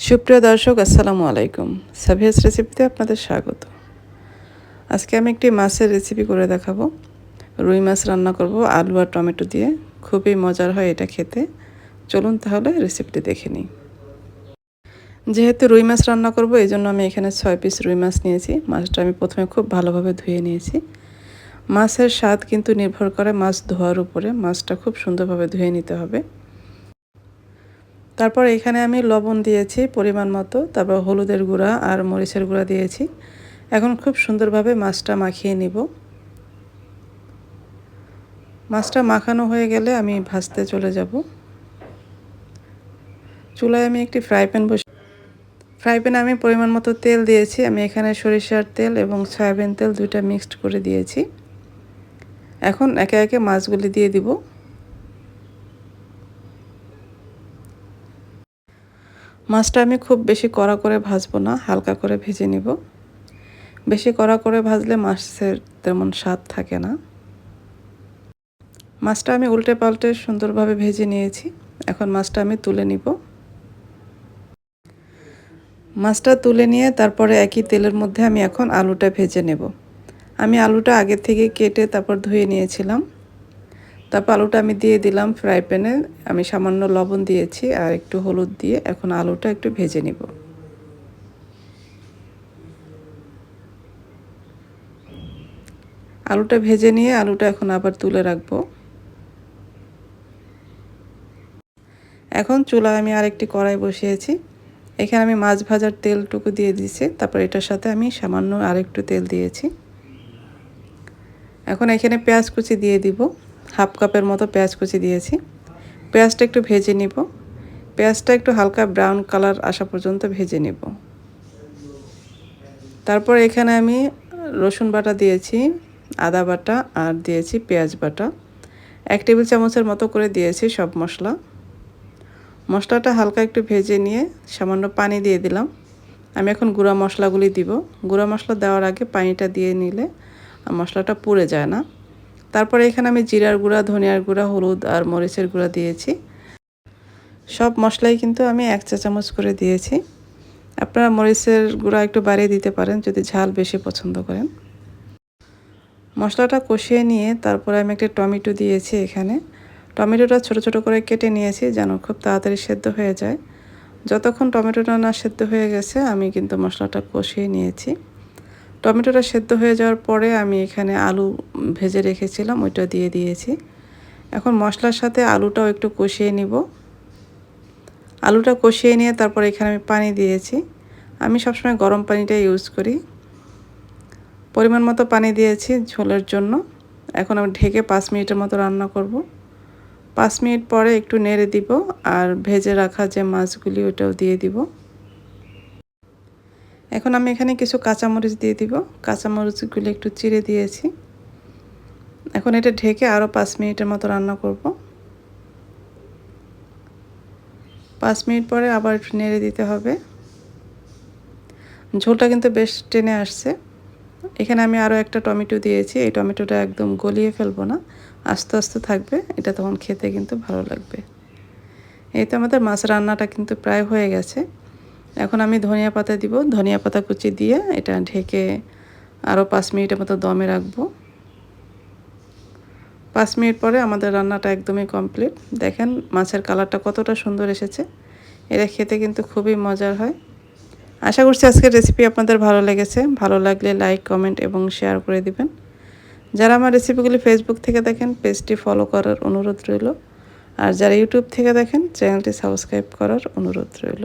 সুপ্রিয় দর্শক, আসসালামু আলাইকুম। সাভিয়াস রেসিপিতে আপনাদের স্বাগত। আজকে আমি একটি মাছের রেসিপি করে দেখাবো। রুই মাছ রান্না করব, আলু আর টমেটো দিয়ে। খুবই মজার হয় এটা খেতে। চলুন তাহলে রেসিপিটি দেখে নিই। যেহেতু রুই মাছ রান্না করব, এই জন্য আমি এখানে ছয় পিস রুই মাছ নিয়েছি। মাছটা আমি প্রথমে খুব ভালোভাবে ধুয়ে নিয়েছি। মাছের স্বাদ কিন্তু নির্ভর করে মাছ ধোয়ার উপরে। মাছটা খুব সুন্দরভাবে ধুয়ে নিতে হবে। তারপর এখানে আমি লবণ দিয়েছি পরিমাণ মতো, তারপর হলুদের গুঁড়া আর মরিচের গুঁড়া দিয়েছি। এখন খুব সুন্দরভাবে মাছটা মাখিয়ে নিব। মাছটা মাখানো হয়ে গেলে আমি ভাজতে চলে যাব। চুলায় আমি একটি ফ্রাই প্যান বসে, ফ্রাই প্যানে আমি পরিমাণ মতো তেল দিয়েছি। আমি এখানে সরিষার তেল এবং সয়াবিন তেল দুইটা মিক্সড করে দিয়েছি। এখন একে একে মাছগুলি দিয়ে দিব। মাছটা আমি খুব বেশি কড়া করে ভাজবো না, হালকা করে ভেজে নিব। বেশি কড়া করে ভাজলে মাছের তেমন স্বাদ থাকে না। মাছটা আমি উল্টে পাল্টে সুন্দরভাবে ভেজে নিয়েছি, এখন মাছটা আমি তুলে নিব। মাছটা তুলে নিয়ে তারপরে একই তেলের মধ্যে আমি এখন আলুটা ভেজে নেব। আমি আলুটা আগে থেকে কেটে তারপর ধুয়ে নিয়েছিলাম। তারপর আলুটা আমি দিয়ে দিলাম ফ্রাই প্যানে। আমি সামান্য লবণ দিয়েছি আর একটু হলুদ দিয়ে এখন আলুটা একটু ভেজে নিব। আলুটা ভেজে নিয়ে আলুটা এখন আবার তুলে রাখব। এখন চুলায় আমি আরেকটি কড়াই বসিয়েছি। এখানে আমি মাছ ভাজার তেলটুকু দিয়ে দিয়েছি। তারপর এটার সাথে আমি সামান্য আরেকটু তেল দিয়েছি। এখন এখানে পেঁয়াজ কুচি দিয়ে দিব। হাফ কাপের মতো পেঁয়াজ কুচি দিয়েছি। পেঁয়াজটা একটু ভেজে নিব। পেঁয়াজটা একটু হালকা ব্রাউন কালার আসা পর্যন্ত ভেজে নিব। তারপর এখানে আমি রসুন বাটা দিয়েছি, আদা বাটা আর দিয়েছি পেঁয়াজ বাটা। এক টেবিল চামচের মতো করে দিয়েছি সব মশলা। মশলাটা হালকা একটু ভেজে নিয়ে সামান্য পানি দিয়ে দিলাম। আমি এখন গুঁড়া মশলাগুলি দিব। গুঁড়া মশলা দেওয়ার আগে পানিটা দিয়ে নিলে মশলাটা পুড়ে যায় না। তারপরে এখানে আমি জিরার গুঁড়া, ধনিয়ার গুঁড়া, হলুদ আর মরিচের গুঁড়া দিয়েছি। সব মশলাই কিন্তু আমি এক চা চামচ করে দিয়েছি। আপনারা মরিচের গুঁড়া একটু বাড়িয়ে দিতে পারেন, যদি ঝাল বেশি পছন্দ করেন। মশলাটা কষিয়ে নিয়ে তারপরে আমি একটা টমেটো দিয়েছি এখানে। টমেটোটা ছোট ছোট করে কেটে নিয়েছি যেন খুব তাড়াতাড়ি সেদ্ধ হয়ে যায়। যতক্ষণ টমেটোটা না সেদ্ধ হয়ে গেছে, আমি কিন্তু মশলাটা কষিয়ে নিয়েছি। টমেটোটা সেদ্ধ হয়ে যাওয়ার পরে আমি এখানে আলু ভেজে রেখেছিলাম, ওইটা দিয়ে দিয়েছি। এখন মশলার সাথে আলুটাও একটু কষিয়ে নিব। আলুটা কষিয়ে নিয়ে তারপর এখানে আমি পানি দিয়েছি। আমি সবসময় গরম পানিটা ইউজ করি। পরিমাণ মতো পানি দিয়েছি ঝোলের জন্য। এখন আমি ঢেকে পাঁচ মিনিটের মতো রান্না করব। পাঁচ মিনিট পরে একটু নেড়ে দিব আর ভেজে রাখা যে মাছগুলি ওটাও দিয়ে দিব। এখন আমি এখানে কিছু কাঁচামরিচ দিয়ে দিব। কাঁচামরিচগুলি একটু চিড়ে দিয়েছি। এখন এটা ঢেকে আরও পাঁচ মিনিটের মতো রান্না করব। পাঁচ মিনিট পরে আবার একটু নেড়ে দিতে হবে। ঝোলটা কিন্তু বেশ টেনে আসছে। এখানে আমি আরও একটা টমেটো দিয়েছি। এই টমেটোটা একদম গলিয়ে ফেলব না। আস্তে আস্তে থাকবে। এটা তখন খেতে কিন্তু ভালো লাগবে। এই তো আমাদের মাছ রান্নাটা কিন্তু প্রায় হয়ে গেছে। এখন আমি ধনিয়া পাতা দিব। ধনিয়া পাতা কুচি দিয়ে এটা ঢেকে আরও পাঁচ মিনিটের মতো দমে রাখব। পাঁচ মিনিট পরে আমাদের রান্নাটা একদমই কমপ্লিট। দেখেন মাছের কালারটা কতটা সুন্দর এসেছে। এটা খেতে কিন্তু খুবই মজার হয়। আশা করছি আজকের রেসিপি আপনাদের ভালো লেগেছে। ভালো লাগলে লাইক কমেন্ট এবং শেয়ার করে দিবেন। যারা আমার রেসিপিগুলি ফেসবুক থেকে দেখেন পেজটি ফলো করার অনুরোধ রইল। আর যারা ইউটিউব থেকে দেখেন চ্যানেলটি সাবস্ক্রাইব করার অনুরোধ রইল।